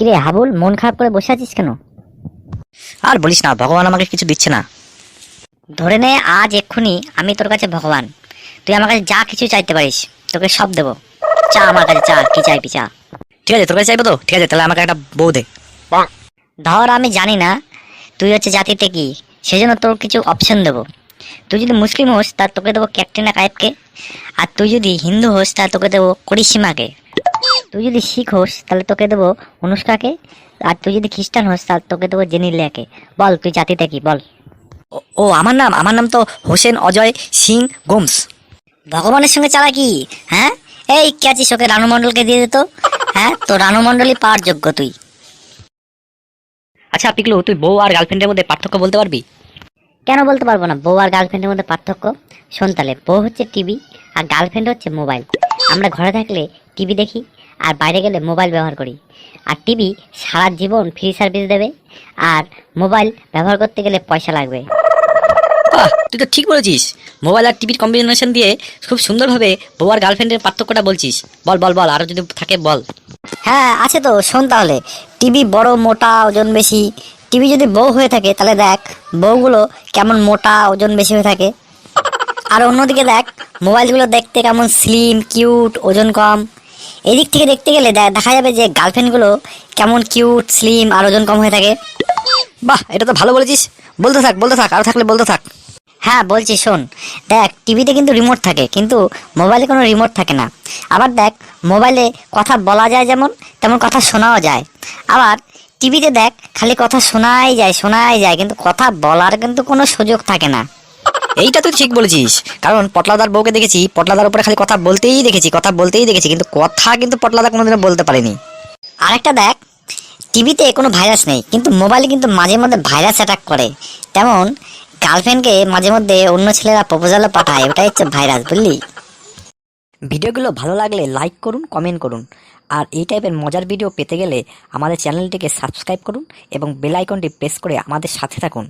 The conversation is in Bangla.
কিরে হাবুল মন খারাপ করে বসে আছিস কেন? আর বলিস না ভগবান আমাকে কিছু দিচ্ছে না। ধরে নে আজ এক্ষুনি আমি তোর কাছে ভগবান। তুই আমার কাছে যা কিছু চাইতে পারিস তোকে সব দেবো। চা আমার কাছে চা কি চাইবি চা। ঠিক আছে তোর কাছে চাইব তো? ঠিক আছে তাহলে আমাকে একটা বউ দে। ধর আমি জানি না তুই হচ্ছে জাতিতে কি সেজন্য তোর কিছু অপশন দেবো। তুই যদি মুসলিম হোস তা তোকে দেবো ক্যাটরিনা কায়েবকে আর তুই যদি হিন্দু হোস তা তোকে দেবো করিসীমাকে তুই যদি শিখ হোস তাহলে তোকে দেবো অনুষ্কাকে। আর তুই যদি খ্রিস্টান হোস তাহলে তোকে দেবো জেনিলিয়াকে। বল তুই জাতিতে কি? বল। ও- আমার নাম আমার নাম তো হোসেন অজয় সিং গোমস। ভগবানের সঙ্গে চালা কি? হ্যাঁ? এই কে আছিস ওকে রানু মণ্ডলকে দিয়ে দিত হ্যাঁ? তো রানু মণ্ডলই পাওয়ার যোগ্য তুই। আচ্ছা পিকলু তুই বউ আর গার্লফ্রেন্ডের মধ্যে পার্থক্য বলতে পারবি? কেন বলতে পারব না? বউ আর গার্লফ্রেন্ডের মধ্যে পার্থক্য? শোন তাহলে বউ হচ্ছে টিভি আর গার্লফ্রেন্ড হচ্ছে মোবাইল। আমরা ঘরে থাকলে টিভি দেখি আর বাইরে গেলে মোবাইল ব্যবহার করি। আর টিভি সারা জীবন ফ্রি সার্ভিস দেবে আর মোবাইল ব্যবহার করতে গেলে পয়সা লাগবে। তুই তো ঠিক বলেছিস। মোবাইল আর টিভির কম্বিনেশন দিয়ে খুব সুন্দরভাবে বউ আর গার্লফ্রেন্ডের পার্থক্যটা বলছিস। বল বল বল আরও যদি থাকে বল। হ্যাঁ আছে তো শোন তাহলে। টিভি বড় মোটা ওজন বেশি। টিভি যদি বউ হয়ে থাকে তাহলে দেখ বউগুলো কেমন মোটা ওজন বেশি হয়ে থাকে। আর অন্যদিকে দেখ মোবাইলগুলো দেখতে কেমন স্লিম কিউট ওজন কম। এদিক থেকে দেখতে গেলে দেখা যাবে যে গার্লফ্রেন্ডগুলো কেমন কিউট, স্লিম, আর ওজন কম হয়ে থাকে। বাহ, এটা তো ভালো বলেছিস। বলতে থাক বলতে থাক, আর থাকলে বলতে থাক। হ্যাঁ বলছি, শোন। দেখ, টিভিতে কিন্তু রিমোট থাকে, কিন্তু মোবাইলে কোনো রিমোট থাকে না। আবার দেখ মোবাইলে কথা বলা যায় যেমন, তেমন কথা শোনাও যায়। আবার টিভিতে দেখ, খালি কথা শোনাই যায় শোনাই যায়, কিন্তু কথা বলার কিন্তু কোনো সুযোগ থাকে না। এইটা তুই ঠিক বলেছিস। কারণ পটলাদার বউকে দেখেছি, পটলাদার উপরে খালি কথা বলতেই দেখেছি, কথা বলতেই দেখেছি, কিন্তু কথা কিন্তু পটলাদা কোনোদিনও বলতে পারেনি। আরেকটা দেখ, টিভিতে কোনো ভাইরাস নেই, কিন্তু মোবাইলে কিন্তু মাঝে মধ্যে ভাইরাস অ্যাটাক করে। তেমন গার্লফ্রেন্ডকে মাঝে মধ্যে অন্য ছেলেরা প্রপোজালও পাঠায়, ওটাই হচ্ছে ভাইরাস, বুঝলি? ভিডিওগুলো ভালো লাগলে লাইক করুন কমেন্ট করুন। আর এই টাইপের মজার ভিডিও পেতে গেলে আমাদের চ্যানেলটিকে সাবস্ক্রাইব করুন এবং বেল আইকনটি প্রেস করে আমাদের সাথে থাকুন।